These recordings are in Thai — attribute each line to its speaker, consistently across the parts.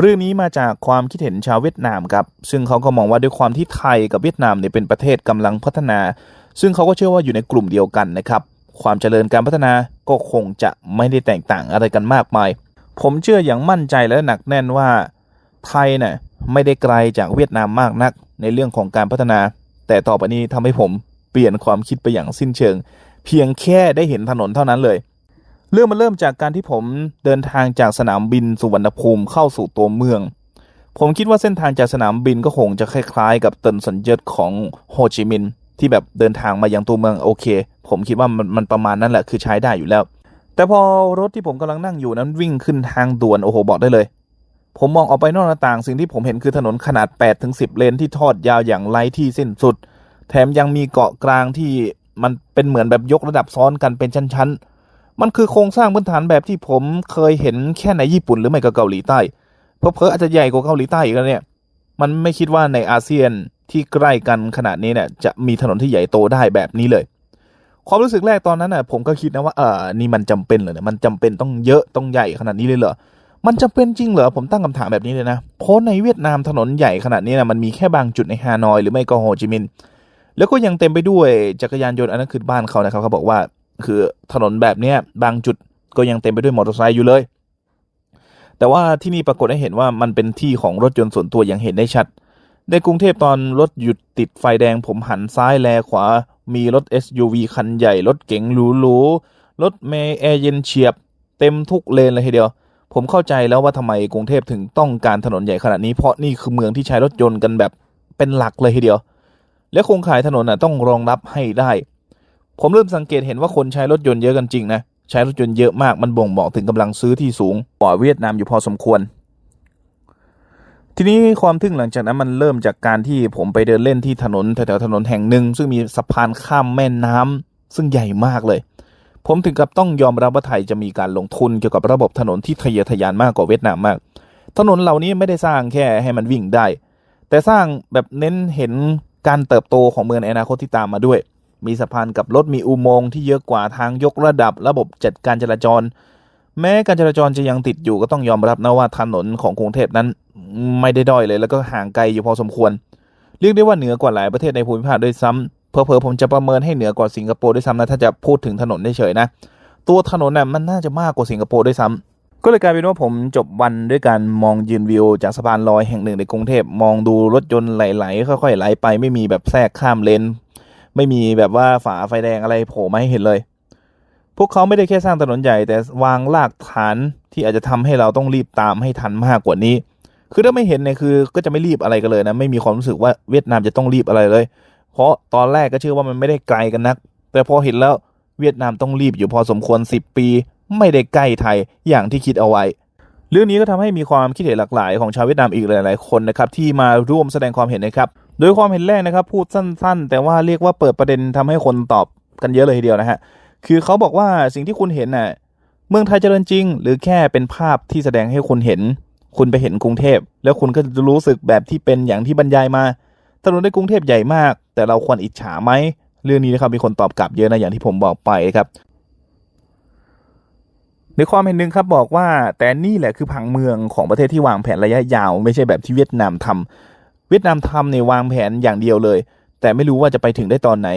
Speaker 1: เรื่องนี้มาจากความคิดเห็นชาวเวียดนามครับ ซึ่งเขาก็มองว่าด้วยความที่ไทยกับเวียดนามเนี่ยเป็นประเทศกำลังพัฒนา ซึ่งเขาก็เชื่อว่าอยู่ในกลุ่มเดียวกันนะครับ ความเจริญการพัฒนาก็คงจะไม่ได้แตกต่างอะไรกันมากมาย ผมเชื่ออย่างมั่นใจและหนักแน่นว่าไทยเนี่ยไม่ได้ไกลจากเวียดนามมากนัก ในเรื่องของการพัฒนา แต่ต่อไปนี้ทำให้ผมเปลี่ยนความคิดไปอย่างสิ้นเชิง เพียงแค่ได้เห็นถนนเท่านั้นเลย เรื่องมันเริ่มจากการที่ผมเดินทางจากสนามบินสุวรรณภูมิเข้าสู่ตัวเมือง ผมคิดว่าเส้นทางจากสนามบินก็คงจะคล้ายๆ กับเตินสัญญตของโฮจิมินห์ที่แบบเดินทางมายังตัวเมืองโอเค ผมคิดว่ามันมันประมาณนั้นแหละคือใช้ได้อยู่แล้ว แต่พอรถที่ผมกำลังนั่งอยู่นั้นวิ่งขึ้นทางด่วนโอ้โหบอกได้เลย ผมมองออกไปนอกหน้าต่างสิ่งที่ผมเห็นคือถนนขนาด8ถึง10 เลนที่ทอดยาวอย่างไร้ที่สิ้นสุด แถมยังมีเกาะกลางที่มันเป็นเหมือนแบบยกระดับซ้อนกันเป็นชั้นๆ มันคือโครงสร้างพื้นฐานแบบที่ผมเคยเห็นแค่ในญี่ปุ่นหรือไม่ก็เกาหลีใต้ เพราะเพออาจจะใหญ่กว่าเกาหลีใต้อีกแล้วเนี่ย มันไม่คิดว่าในอาเซียนที่ใกล้กันขนาดนี้เนี่ยจะมีถนนที่ใหญ่โตได้แบบนี้เลย ความรู้สึกแรกตอนนั้นน่ะผมก็คิดนะว่าเออนี่มันจำเป็นเหรอเนี่ยมันจำเป็นต้องเยอะต้องใหญ่ขนาดนี้เลยเหรอมันจำเป็นจริงเหรอผมตั้งคำถามแบบนี้เลยนะเพราะในเวียดนามถนนใหญ่ขนาดนี้นะมันมีแค่บางจุดในฮานอยหรือไม่ก็โฮจิมินห์แล้วก็ยังเต็มไปด้วยจักรยานยนต์อันนั้นคือบ้านเขานะครับเขาบอกว่า คือถนนแบบเนี้ยบางจุดก็ยังเต็มไปด้วยมอเตอร์ไซค์อยู่เลย แต่ว่าที่นี่ปรากฏให้เห็นว่ามันเป็นที่ของรถยนต์ส่วนตัวอย่างเห็นได้ชัด ในกรุงเทพตอนรถหยุดติดไฟแดงผมหันซ้ายแลขวา มีรถ SUV คันใหญ่ รถเก๋งหรูๆรถเมย์แอร์เย็นเฉียบ เต็มทุกเลนเลยทีเดียว ผมเข้าใจแล้วว่าทำไมกรุงเทพถึงต้องการถนนใหญ่ขนาดนี้เพราะนี่คือเมืองที่ใช้รถยนต์กันแบบเป็นหลักเลยทีเดียว และโครงข่ายถนนน่ะต้องรองรับให้ได้ ผมเริ่มสังเกตเห็นว่าคนใช้รถยนต์เยอะกันจริงนะ ใช้รถยนต์เยอะมากมันบ่งบอกถึงกำลังซื้อที่สูงกว่าเวียดนามอยู่พอสมควร ทีนี้ความทึ่งหลังจากนั้นมันเริ่มจากการที่ผมไปเดินเล่นที่ถนนแถวๆถนนแห่งหนึ่ง ซึ่งมีสะพานข้ามแม่น้ำซึ่งใหญ่มากเลย ผมถึงกับต้องยอมรับว่าไทยจะมีการลงทุนเกี่ยวกับระบบถนนที่ทะเยอทะยานมากกว่าเวียดนามมาก ถนนเหล่านี้ไม่ได้สร้างแค่ให้มันวิ่งได้ แต่สร้างแบบเน้นเห็นการเติบโตของเมืองในอนาคตที่ตามมาด้วย มีสะพานกับรถมีอุโมงค์ที่เยอะกว่าทางยกระดับระบบจัดการจราจร แม้การจราจรจะยังติดอยู่ก็ต้องยอมรับนะว่าถนนของกรุงเทพนั้นไม่ได้ด้อยเลย แล้วก็ห่างไกลอยู่พอสมควร เรียกได้ว่าเหนือกว่าหลายประเทศในภูมิภาคด้วยซ้ำเผลอๆผมจะประเมินให้เหนือกว่าสิงคโปร์ด้วยซ้ำนะถ้าจะพูดถึงถนนเฉยๆนะตัวถนนน่ะมันน่าจะมากกว่าสิงคโปร์ด้วยซ้ำก็เลยกลายเป็นว่าผมจบวันด้วยการมองยืนวิว จากสะพานลอยแห่งหนึ่งในกรุงเทพมองดูรถยนต์ไหลๆค่อยๆไหลไปไม่มีแบบแทรกข้ามเลน ไม่มีแบบว่าฝาไฟแดงอะไรโผล่มาให้เห็นเลย พวกเขาไม่ได้แค่สร้างถนนใหญ่ แต่วางรากฐานที่อาจจะทำให้เราต้องรีบตามให้ทันมากกว่านี้ คือถ้าไม่เห็นเนี่ยคือ ก็จะไม่รีบอะไรกันเลยนะ ไม่มีความรู้สึกว่าเวียดนามจะต้องรีบอะไรเลย เพราะตอนแรกก็เชื่อว่ามันไม่ได้ไกลกันนัก แต่พอเห็นแล้วเวียดนามต้องรีบอยู่พอสมควร 10 ปี ไม่ได้ใกล้ไทยอย่างที่คิดเอาไว้เรื่องนี้ก็ทำให้มีความคิดเห็นหลากหลายของชาวเวียดนามอีกหลาย ๆ คนนะครับที่มาร่วมแสดงความเห็นนะครับ โดยความเห็นแรกนะครับ พูดสั้น ๆ แต่ว่าเรียกว่าเปิดประเด็นทำให้คนตอบกันเยอะเลยทีเดียวนะฮะคือเขาบอกว่าสิ่งที่คุณเห็นน่ะเมืองไทยเจริญจริง หรือแค่เป็นภาพที่แสดงให้คุณเห็น คุณไปเห็นกรุงเทพ แล้วคุณก็จะรู้สึกแบบที่เป็นอย่างที่บรรยายมาถนนในกรุงเทพใหญ่มาก แต่เราควรอิจฉาไหมเรื่องนี้นะครับมีคนตอบกลับเยอะนะอย่างที่ผมบอกไปครับในความเห็นหนึ่งครับบอกว่าแต่นี่แหละคือผังเมืองของประเทศที่วางแผนระยะยาว ไม่ใช่แบบที่เวียดนามทำ เวียดนามทำในยวางแผนอย่างเดียวเลย แต่ไม่รู้ว่าจะไปถึงได้ตอนไหน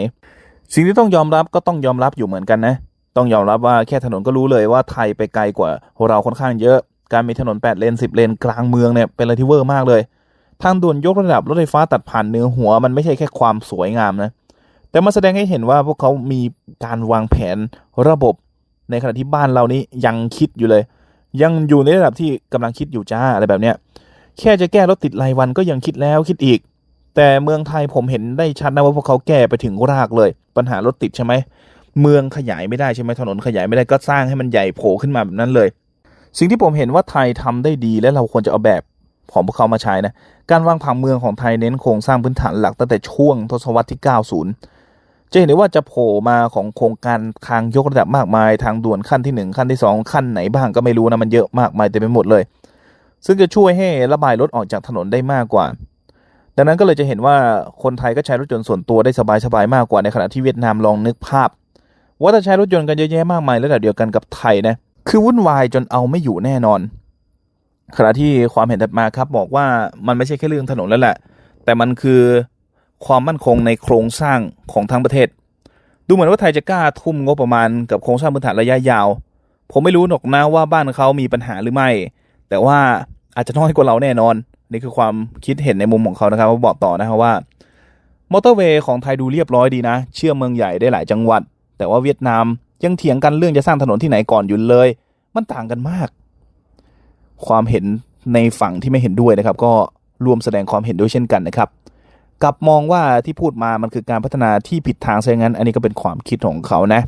Speaker 1: สิ่งที่ต้องยอมรับก็ต้องยอมรับอยู่เหมือนกันนะ ต้องยอมรับว่าแค่ถนนก็รู้เลยว่าไทยไปไกลกว่าเราค่อนข้างเยอะ การมีถนน 8 เลน 10 เลนกลางเมืองเนี่ยเป็นอะไรที่เวอร์มากเลย ทางด่วนยกระดับรถไฟฟ้าตัดผ่านเนื้อหัวมันไม่ใช่แค่ความสวยงามนะ แต่มาแสดงให้เห็นว่าพวกเขามีการวางแผนระบบ ในขณะที่บ้านเรานี้ยังคิดอยู่เลย ยังอยู่ในระดับที่กำลังคิดอยู่จ้าอะไรแบบเนี้ย แค่จะแก้รถติดรายวันก็ยังคิดแล้วคิดอีก แต่เมืองไทยผมเห็นได้ชัดนะว่าพวกเขาแก้ไปถึงรากเลย ปัญหารถติดใช่ไหมเมืองขยายไม่ได้ใช่ไหมถนนขยายไม่ได้ก็สร้างให้มันใหญ่โผล่ขึ้นมาแบบนั้นเลย สิ่งที่ผมเห็นว่าไทยทำได้ดีและเราควรจะเอาแบบของพวกเขามาใช้นะการวางผังเมืองของไทยเน้นโครงสร้างพื้นฐานหลักตั้งแต่ช่วงทศวรรษที่ 90 จะเห็นได้ว่าจะโผล่มาของโครงการทางยกระดับมากมาย ทางด่วนขั้นที่ 1 ขั้นที่ 2 ขั้นไหนบ้างก็ไม่รู้นะมันเยอะมากมายเต็มไปหมดเลย ซึ่งจะช่วยให้ระบายรถออกจากถนนได้มากกว่า ดังนั้นก็เลยจะเห็นว่าคนไทยก็ใช้รถยนต์ส่วนตัวได้สบายๆมากกว่าในขณะที่เวียดนามลองนึกภาพ ว่าถ้าใช้รถยนต์กันเยอะแยะมากมายระดับเดียวกันกับไทยนะคือวุ่นวายจนเอาไม่อยู่แน่นอน ขณะที่ความเห็นถัดมาครับบอกว่ามันไม่ใช่แค่เรื่องถนนแล้วแหละ แต่มันคือความมั่นคงในโครงสร้างของทั้งประเทศ ดูเหมือนว่าไทยจะกล้าทุ่มงบประมาณกับโครงสร้างพื้นฐานระยะยาว ผมไม่รู้หรอกนะว่าบ้านเขามีปัญหาหรือไม่ แต่ว่าอาจจะน้อยกว่าเราแน่นอน นี่คือความคิดเห็นในมุมของเขานะครับเขาบอกต่อนะครับว่ามอเตอร์เวย์ของไทยดูเรียบร้อยดีนะ เชื่อมเมืองใหญ่ได้หลายจังหวัด แต่ว่าเวียดนามยังเถียงกันเรื่องจะสร้างถนนที่ไหนก่อนอยู่เลย มันต่างกันมาก ความเห็นในฝั่งที่ไม่เห็นด้วยนะครับ ก็รวมแสดงความเห็นด้วยเช่นกันนะครับกลับมองว่าที่พูดมามันคือการพัฒนาที่ผิดทางซะงั้น อันนี้ก็เป็นความคิดของเขานะ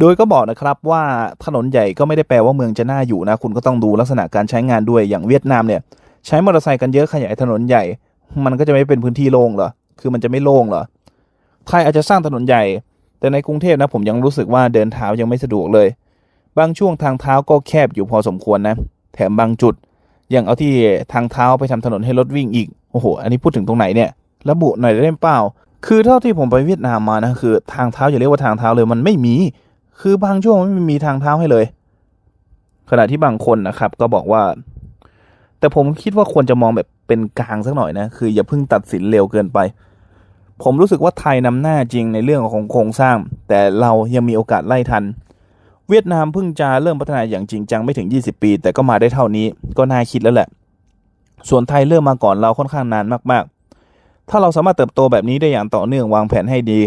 Speaker 1: โดยก็บอกนะครับว่าถนนใหญ่ก็ไม่ได้แปลว่าเมืองจะน่าอยู่นะคุณก็ต้องดูลักษณะการใช้งานด้วยอย่างเวียดนามเนี่ย ใช้มอเตอร์ไซค์กันเยอะขยายถนนใหญ่ มันก็จะไม่เป็นพื้นที่โล่งเหรอคือมันจะไม่โล่งเหรอไทยอาจจะสร้างถนนใหญ่ แต่ในกรุงเทพนะผมยังรู้สึกว่าเดินเท้ายังไม่สะดวกเลย บางช่วงทางเท้าก็แคบอยู่พอสมควรนะ แถมบางจุดยังเอาที่ทางเท้าไปทำถนนให้รถวิ่งอีกโอ้โห อันนี้พูดถึงตรงไหนเนี่ยระบุหน่อยได้เปล่า คือเท่าที่ผมไปเวียดนามมานะคือ ทางเท้าอย่าเรียกว่าทางเท้าเลยมันไม่มี คือบางช่วงมันไม่มีทางเท้าให้เลย ขณะที่บางคนนะครับ ก็บอกว่า แต่ผมคิดว่าควรจะมองแบบเป็นกลางสักหน่อยนะ คืออย่าเพิ่งตัดสินเร็วเกินไป ผมรู้สึกว่าไทยนำหน้าจริงในเรื่องของโครงสร้าง แต่เรายังมีโอกาสไล่ทัน เวียดนามเพิ่งจะเริ่มพัฒนาอย่างจริงจังไม่ถึง 20 ปี แต่ก็มาได้เท่านี้ ก็น่าคิดแล้วแหละ ส่วนไทยเริ่มมาก่อนเราค่อนข้างนานมาก ๆ ถ้าเราสามารถเติบโตแบบนี้ได้อย่างต่อเนื่องวางแผนให้ดี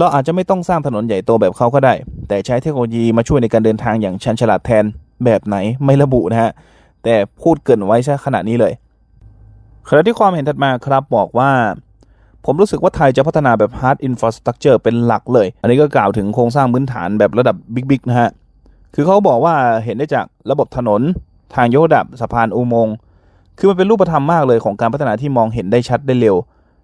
Speaker 1: เราอาจจะไม่ต้องสร้างถนนใหญ่โตแบบเขาก็ได้ แต่ใช้เทคโนโลยีมาช่วยในการเดินทางอย่างชันฉลาดแทนแบบไหนไม่ระบุนะฮะ แต่พูดเกินไว้ซะขนาดนี้เลยขณะที่ความเห็นถัดมาครับบอกว่า ผมรู้สึกว่าไทยจะพัฒนาแบบ hard infrastructure เป็นหลักเลย อันนี้ก็กล่าวถึงโครงสร้างพื้นฐานแบบระดับบิ๊กๆนะฮะ คือเขาบอกว่าเห็นได้จากระบบถนน ทางยกระดับสะพานอุโมงค์คือมันเป็นรูปธรรมมากเลยของการพัฒนาที่มองเห็นได้ชัดได้เร็ว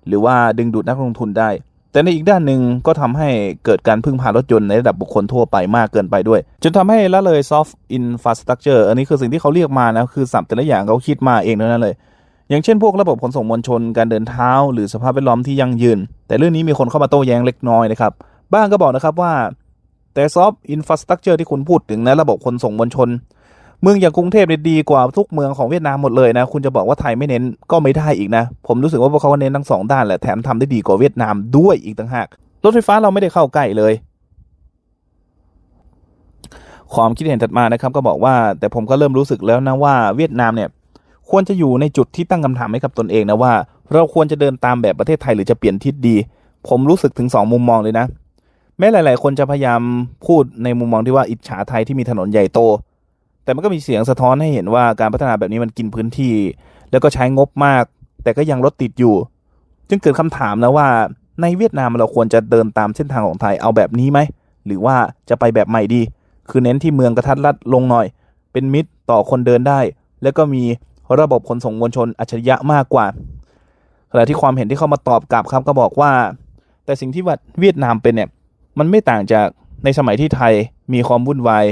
Speaker 1: หรือว่าดึงดูดนักลงทุนได้ แต่ในอีกด้านหนึ่งก็ทำให้เกิดการพึ่งพารถยนต์ในระดับบุคคลทั่วไปมากเกินไปด้วย จนทำให้ละเลย soft infrastructure อันนี้คือสิ่งที่เขาเรียกมานะ คือสับแต่ละอย่างเขาคิดมาเองทั้งนั้นเลย อย่างเช่นพวกระบบขนส่งมวลชนการเดินเท้า หรือสภาพแวดล้อมที่ยั่งยืน แต่เรื่องนี้มีคนเข้ามาโต้แย้งเล็กน้อยนะครับบ้างก็บอกนะครับว่าแต่ soft infrastructure ที่คุณพูดถึงนะระบบขนส่งมวลชน เมืองอย่างกรุงเทพเนี่ยดีกว่าทุกเมืองของเวียดนามหมดเลยนะ คุณจะบอกว่าไทยไม่เน้นก็ไม่ได้อีกนะ ผมรู้สึกว่าพวกเขาเน้นทั้งสองด้านแหละแถมทำได้ดีกว่าเวียดนามด้วยอีกต่างหาก รถไฟฟ้าเราไม่ได้เข้าใกล้เลยความคิดเห็นถัดมานะครับก็บอกว่าแต่ผมก็เริ่มรู้สึกแล้วนะว่าเวียดนามเนี่ยควรจะอยู่ในจุดที่ตั้งคำถามให้กับตนเองนะว่า เราควรจะเดินตามแบบประเทศไทยหรือจะเปลี่ยนทิศดี ผมรู้สึกถึงสองมุมมองเลยนะแม้หลาย ๆ คนจะพยายามพูดในมุมมองที่ว่าอิจฉาไทยที่มีถนนใหญ่โต แต่มันก็มีเสียงสะท้อนให้เห็นว่าการพัฒนาแบบนี้มันกินพื้นที่ แล้วก็ใช้งบมาก แต่ก็ยังรถติดอยู่ จึงเกิดคำถามนะว่าในเวียดนามเราควรจะเดินตามเส้นทางของไทยเอาแบบนี้ไหม หรือว่าจะไปแบบใหม่ดี คือเน้นที่เมืองกระทัดรัดลงหน่อย เป็นมิตรต่อคนเดินได้ แล้วก็มีระบบขนส่งมวลชนอัจฉริยะมากกว่าขณะที่ความเห็นที่เข้ามาตอบกลับครับก็บอกว่า แต่สิ่งที่ว่าเวียดนามเป็นเนี่ยมันไม่ต่างจากในสมัยที่ไทยมีความวุ่นวาย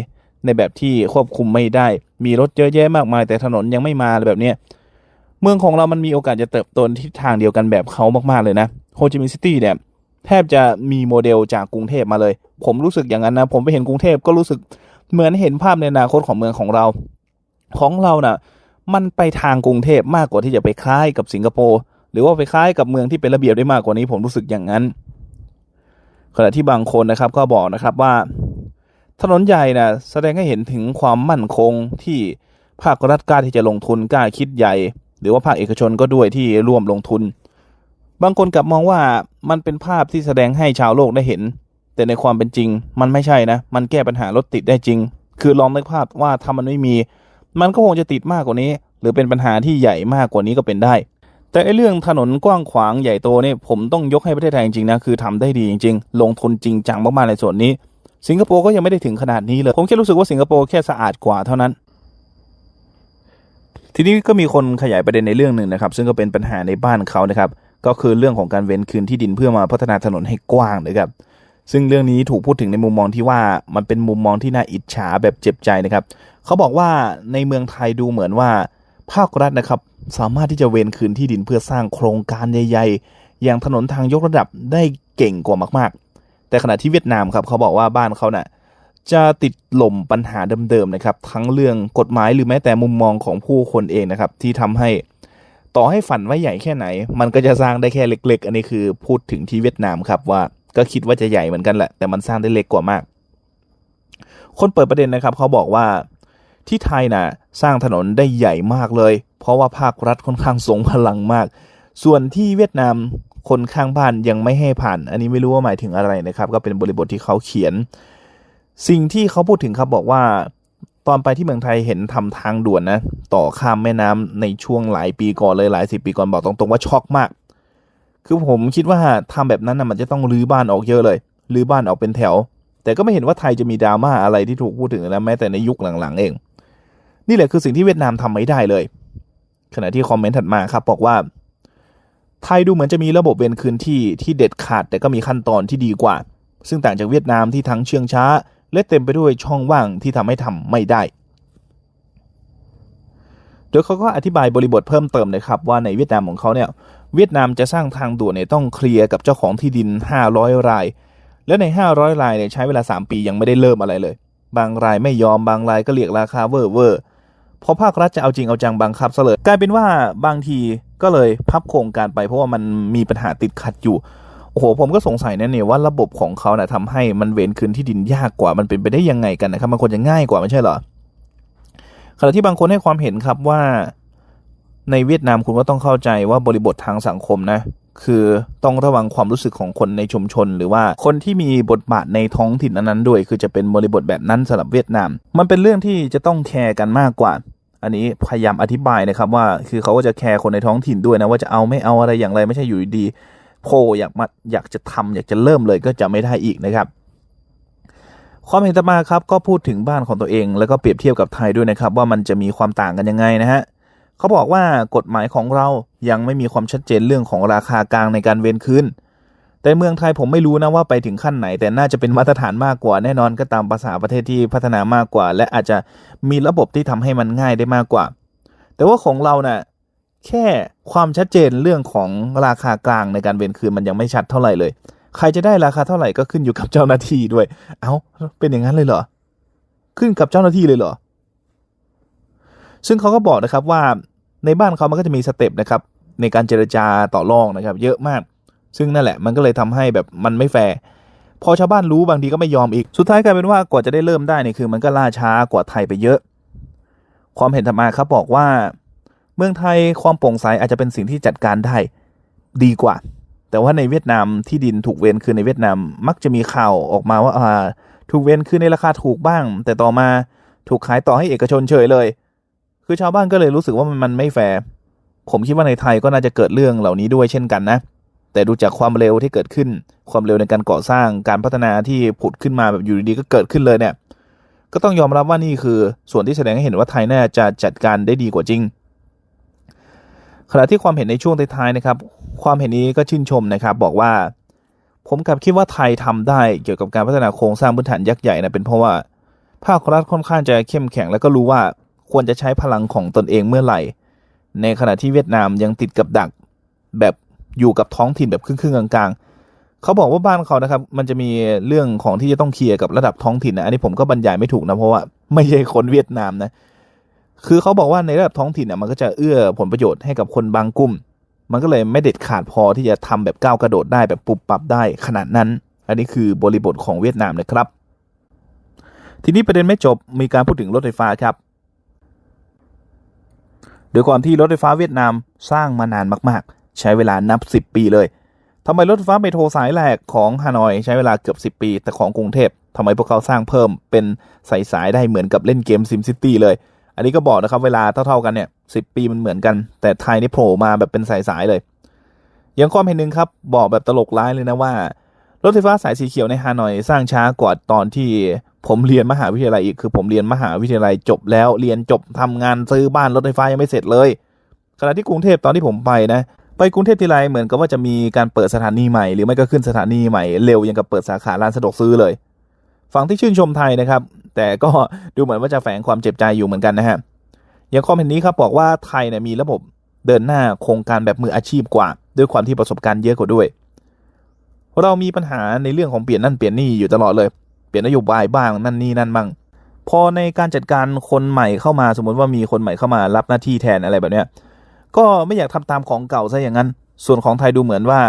Speaker 1: ในแบบที่ควบคุมไม่ได้ มีรถเยอะแยะมากมาย แต่ถนนยังไม่มาอะไรแบบเนี้ยเมืองของเรามันมีโอกาสจะเติบโตในทิศทางเดียวกันแบบเขามากๆเลยนะโฮจิมินห์ซิตี้เนี่ยแทบจะมีโมเดลจากกรุงเทพมาเลย ผมรู้สึกอย่างนั้นนะ ผมไปเห็นกรุงเทพก็รู้สึกเหมือนเห็นภาพในอนาคตของเมืองของเรา ของเราน่ะ มันไปทางกรุงเทพมากกว่าที่จะไปคล้ายกับสิงคโปร์หรือว่าไปคล้ายกับเมืองที่เป็นระเบียบได้มากกว่านี้ ผมรู้สึกอย่างนั้น ขณะที่บางคนนะครับก็บอกนะครับว่า ถนนใหญ่นะแสดงให้เห็นถึงความมั่นคงที่ภาครัฐกล้าที่จะลงทุนกล้าคิดใหญ่ หรือว่าภาคเอกชนก็ด้วยที่ร่วมลงทุน บางคนกลับมองว่ามันเป็นภาพที่แสดงให้ชาวโลกได้เห็น แต่ในความเป็นจริง มันไม่ใช่นะ มันแก้ปัญหารถติดได้จริง คือลองนึกภาพว่าถ้ามันไม่มี มันก็คงจะติดมากกว่านี้ หรือเป็นปัญหาที่ใหญ่มากกว่านี้ก็เป็นได้ แต่ไอ้เรื่องถนนกว้างขวางใหญ่โตเนี่ยผมต้องยกให้ประเทศไทยจริงๆนะคือทำได้ดีจริง ๆ ลงทุนจริงจังมากๆในส่วนนี้ สิงคโปร์ก็ยังไม่ได้ถึงขนาดนี้เลย ผมแค่รู้สึกว่าสิงคโปร์แค่สะอาดกว่าเท่านั้น ทีนี้ก็มีคนขยายประเด็นในเรื่องหนึ่งนะครับ ซึ่งก็เป็นปัญหาในบ้านเขานะครับ ก็คือเรื่องของการเว้นคืนที่ดินเพื่อมาพัฒนาถนนให้กว้างนะครับ ซึ่งเรื่องนี้ถูกพูดถึงในมุมมองที่ว่ามันเป็นมุมมองที่น่าอิจฉาแบบเจ็บใจนะครับ เขาบอกว่าในเมืองไทยดูเหมือนว่าภาครัฐนะครับสามารถที่จะเวนคืนที่ดินเพื่อสร้างโครงการใหญ่ ๆ อย่างถนนทางยกระดับได้เก่งกว่ามากๆ แต่ขณะที่เวียดนามครับเขาบอกว่าบ้านเขาน่ะจะติดหล่มปัญหาเดิมๆนะครับ ทั้งเรื่องกฎหมายหรือแม้แต่มุมมองของผู้คนเองนะครับ ที่ทำให้ต่อให้ฝันว่าใหญ่แค่ไหน มันก็จะสร้างได้แค่เล็ก ๆ อันนี้คือพูดถึงที่เวียดนามครับว่าก็คิดว่าจะใหญ่เหมือนกันแหละ แต่มันสร้างได้เล็กกว่ามาก คนเปิดประเด็นนะครับเขาบอกว่าที่ไทยนะ่ะสร้างถนนได้ใหญ่มากเลย เพราะว่าภาครัฐค่อนข้างทรงพลังมาก ส่วนที่เวียดนาม คนข้างบ้านยังไม่ให้ผ่าน อันนี้ไม่รู้ว่าหมายถึงอะไรนะครับ ก็เป็นบริบทที่เขาเขียน สิ่งที่เขาพูดถึงครับบอกว่า ตอนไปที่เมืองไทยเห็นทำทางด่วนนะต่อข้ามแม่น้ำในช่วงหลายปีก่อนเลยหลายสิบปีก่อนบอกตรงๆว่าช็อกมาก คือผมคิดว่าทำแบบนั้นนะมันจะต้องรื้อบ้านออกเยอะเลยรื้อบ้านออกเป็นแถว แต่ก็ไม่เห็นว่าไทยจะมีดราม่าอะไรที่ถูกพูดถึงนะแม้แต่ในยุคหลังๆ เอง นี่แหละคือสิ่งที่เวียดนามทำไม่ได้เลย ขณะที่คอมเมนต์ถัดมาครับบอกว่า ไทยดูเหมือนจะมีระบบเวรคืนที่ที่เด็ดขาดแต่ก็มีขั้นตอนที่ดีกว่า ซึ่งต่างจากเวียดนามที่ทั้งเชื่องช้า และเต็มไปด้วยช่องว่างที่ทำให้ทำไม่ได้ โดยเขาก็อธิบายบริบทเพิ่มเติมนะครับว่าในเวียดนามของเขาเนี่ยเวียดนามจะสร้างทางด่วนเนี่ยต้องเคลียร์กับเจ้าของที่ดิน 500 ราย และใน 500 รายเนี่ยใช้เวลา 3 ปียังไม่ได้เริ่มอะไรเลย บางรายไม่ยอมบางรายก็เรียกราคาเวอร์เวอร์ พอภาครัฐจะเอาจริงเอาจังบังคับซะเลยกลายเป็นว่าบางทีก็เลยพับโครงการไปเพราะว่ามันมีปัญหาติดขัดอยู่โอ้โหผมก็สงสัยแนะเนี่ยว่าระบบของเขานะ่ะทำให้มันเวนคืนที่ดินยากกว่ามันเป็นไปได้ยังไงกันนะครับมันควรจะง่ายกว่าไม่ใช่เหรอขณะที่บางคนให้ความเห็นครับว่าในเวียดนามคุณก็ต้องเข้าใจว่าบริบททางสังคมนะ คือต้องระวังความรู้สึกของคนในชุมชน หรือว่าคนที่มีบทบาทในท้องถิ่นนั้นๆด้วย คือจะเป็นบริบทแบบนั้นสำหรับเวียดนาม มันเป็นเรื่องที่จะต้องแคร์กันมากกว่า อันนี้พยายามอธิบายนะครับว่าคือเขาก็จะแคร์คนในท้องถิ่นด้วยนะว่าจะเอาไม่เอาอะไรอย่างไรไม่ใช่อยู่ดีโพอยากมาอยากจะทำอยากจะเริ่มเลยก็จะไม่ได้อีกนะครับความเห็นต่อมาครับก็พูดถึงบ้านของตัวเอง แล้วก็เปรียบเทียบกับไทยด้วยนะครับ ว่ามันจะมีความต่างกันยังไงนะฮะเขาบอกว่ากฎหมายของเรายังไม่มีความชัดเจนเรื่องของราคากลางในการเวนคืน แต่เมืองไทยผมไม่รู้นะว่าไปถึงขั้นไหน แต่น่าจะเป็นมาตรฐานมากกว่าแน่นอนก็ตามภาษาประเทศที่พัฒนามากกว่า และอาจจะมีระบบที่ทำให้มันง่ายได้มากกว่า แต่ว่าของเรานะ่ะแค่ความชัดเจนเรื่องของราคากลางในการเวนคืนมันยังไม่ชัดเท่าไหร่เลย ใครจะได้ราคาเท่าไหร่ก็ขึ้นอยู่กับเจ้าหน้าที่ด้วย เอา้าเป็นอย่างนั้นเลยเหรอ ขึ้นกับเจ้าหน้าที่เลยเหรอ ซึ่งเขาก็บอกนะครับว่าในบ้านเขามันก็จะมีสเต็ปนะครับในการเจรจาต่อรองนะครับ เยอะมาก ซึ่งนั่นแหละมันก็เลยทำให้แบบมันไม่แฟร์พอชาวบ้านรู้บางทีก็ไม่ยอมอีก สุดท้ายกลายเป็นว่ากว่าจะได้เริ่มได้นี่คือ มันก็ล่าช้ากว่าไทยไปเยอะ ความเห็นธรรมาครับบอกว่า เมืองไทยความโปร่งใสอาจจะเป็นสิ่งที่จัดการได้ดีกว่า แต่ว่าในเวียดนามที่ดินถูกเวนคือในเวียดนามมักจะมีข่าวออกมาว่าาถูกเวนคือในราคาถูกบ้าง แต่ต่อมาถูกขายต่อให้เอกชนเฉยเลย คือชาวบ้านก็เลยรู้สึกว่ามันไม่แฟร์ผมคิดว่าในไทยก็น่าจะเกิดเรื่องเหล่านี้ด้วยเช่นกันนะ แต่ดูจากความเร็วที่เกิดขึ้น ความเร็วในการก่อสร้างการพัฒนาที่ผุดขึ้นมาแบบอยู่ดีๆก็เกิดขึ้นเลยเนี่ย ก็ต้องยอมรับว่านี่คือส่วนที่แสดงให้เห็นว่าไทยน่าจะจัดการได้ดีกว่าจริง ขณะที่ความเห็นในช่วงท้ายๆนะครับ ความเห็นนี้ก็ชื่นชมนะครับ บอกว่า ผมกลับคิดว่าไทยทำได้เกี่ยวกับการพัฒนาโครงสร้างพื้นฐานยักษ์ใหญ่นะเป็นเพราะว่าภาครัฐค่อนข้างจะเข้มแข็งแล้วก็รู้ว่าควรจะใช้พลังของตนเองเมื่อไหร่ ในขณะที่เวียดนามยังติดกับดักแบบ อยู่กับท้องถิ่นแบบครึ่งๆกลางๆเขาบอกว่าบ้านเขานะครับ มันจะมีเรื่องของที่จะต้องเคลียร์กับระดับท้องถิ่นนะอันนี้ผมก็บรรยายไม่ถูกนะเพราะว่าไม่ใช่คนเวียดนามนะคือเขาบอกว่าในระดับท้องถิ่นเนี่ยมันก็จะเอื้อผลประโยชน์ให้กับคนบางกลุ่ม มันก็เลยไม่เด็ดขาดพอที่จะทำแบบก้าวกระโดดได้แบบปุบปับได้ขนาดนั้น อันนี้คือบริบทของเวียดนามนะครับ ทีนี้ประเด็นไม่จบมีการพูดถึงรถไฟฟ้าครับโดยความที่รถไฟฟ้าเวียดนามสร้างมานานมาก ๆ ใช้เวลานับ 10 ปีเลยทำไมรถไฟฟ้าเมโทรสายแรกของฮานอยใช้เวลาเกือบ 10 ปี แต่ของกรุงเทพทำไมพวกเขาสร้างเพิ่มเป็นสายสายได้เหมือนกับเล่นเกมซิมซิตี้เลย อันนี้ก็บอกนะครับเวลาเท่าๆกันเนี่ยสิปีมันเหมือนกัน แต่ไทยนี่โผล่มาแบบเป็นสายสายเลยย่างความเห็นหนึ่งครับบอกแบบตลกร้ายเลยนะว่า รถไฟฟ้าสายสีเขียวในฮานอย สร้างช้ากว่าตอนที่ผมเรียนมหาวิทยาลัยอีกคือผมเรียนมหาวิทยาลัยจบแล้วเรียนจบทำงานซื้อบ้านรถไฟฟ้ายังไม่เสร็จเลยขณะที่กรุงเทพตอนที่ผมไปนะ ไปกรุงเทพทีไรเหมือนกับว่าจะมีการเปิดสถานีใหม่หรือไม่ก็ขึ้นสถานีใหม่เร็วยังกับเปิดสาขาร้านสะดวกซื้อเลย ฝั่งที่ชื่นชมไทยนะครับ แต่ก็ดูเหมือนว่าจะแฝงความเจ็บใจอยู่เหมือนกันนะฮะอย่างคอมเมนต์นี้ครับบอกว่าไทยเนี่ยมีระบบเดินหน้าโครงการแบบมืออาชีพกว่า ด้วยความที่ประสบการณ์เยอะกว่าด้วย เรามีปัญหาในเรื่องของเปลี่ยนนั่นเปลี่ยนนี่อยู่ตลอดเลย เปลี่ยนนโยบายบ้างนั่นนี่นั่นบ้างพอในการจัดการคนใหม่เข้ามาสมมติว่ามีคนใหม่เข้ามารับหน้าที่แทนอะไรแบบเนี้ย ก็ไม่อยากทำตามของเก่าซะอย่างนั้น ส่วนของไทยดูเหมือนว่า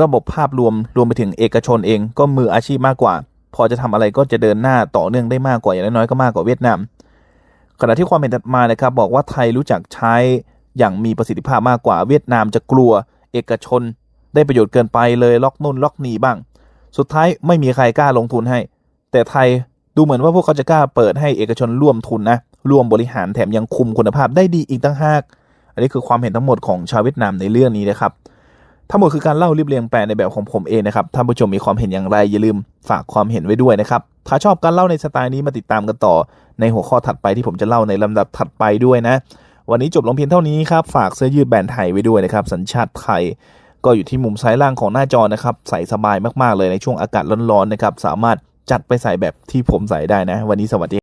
Speaker 1: ระบบภาพรวมรวมไปถึงเอกชนเองก็มืออาชีพมากกว่า พอจะทำอะไรก็จะเดินหน้าต่อเนื่องได้มากกว่าอย่างน้อยๆก็มากกว่าเวียดนามขณะที่ความเห็นถัดมานะครับบอกว่าไทยรู้จักใช้อย่างมีประสิทธิภาพมากกว่า เวียดนามจะกลัว เอกชน ได้ประโยชน์เกินไปเลยล็อกนู่นล็อกนี่บ้าง สุดท้ายไม่มีใครกล้าลงทุนให้ แต่ไทยดูเหมือนว่าพวกเขาจะกล้าเปิดให้เอกชนร่วมทุนนะร่วมบริหารแถมยังคุมคุณภาพได้ดีอีกตั้งหาก อันนี้คือความเห็นทั้งหมดของชาวเวียดนามในเรื่องนี้นะครับ ทั้งหมดคือการเล่ารีบเรียงแปลในแบบของผมเองนะครับ ท่านผู้ชมมีความเห็นอย่างไรอย่าลืมฝากความเห็นไว้ด้วยนะครับ ถ้าชอบการเล่าในสไตล์นี้มาติดตามกันต่อ ในหัวข้อถัดไปที่ผมจะเล่าในลำดับถัดไปด้วยนะ วันนี้จบลงเพียงเท่านี้ครับ ฝากเสื้อยืดแบรนด์ไทยไว้ด้วยนะครับ สัญชาติไทย ก็อยู่ที่มุมซ้ายล่างของหน้าจอนะครับ ใส่สบายมากๆเลยในช่วงอากาศร้อนๆนะครับ สามารถจัดไปใส่แบบที่ผมใส่ได้นะ วันนี้สวัสดี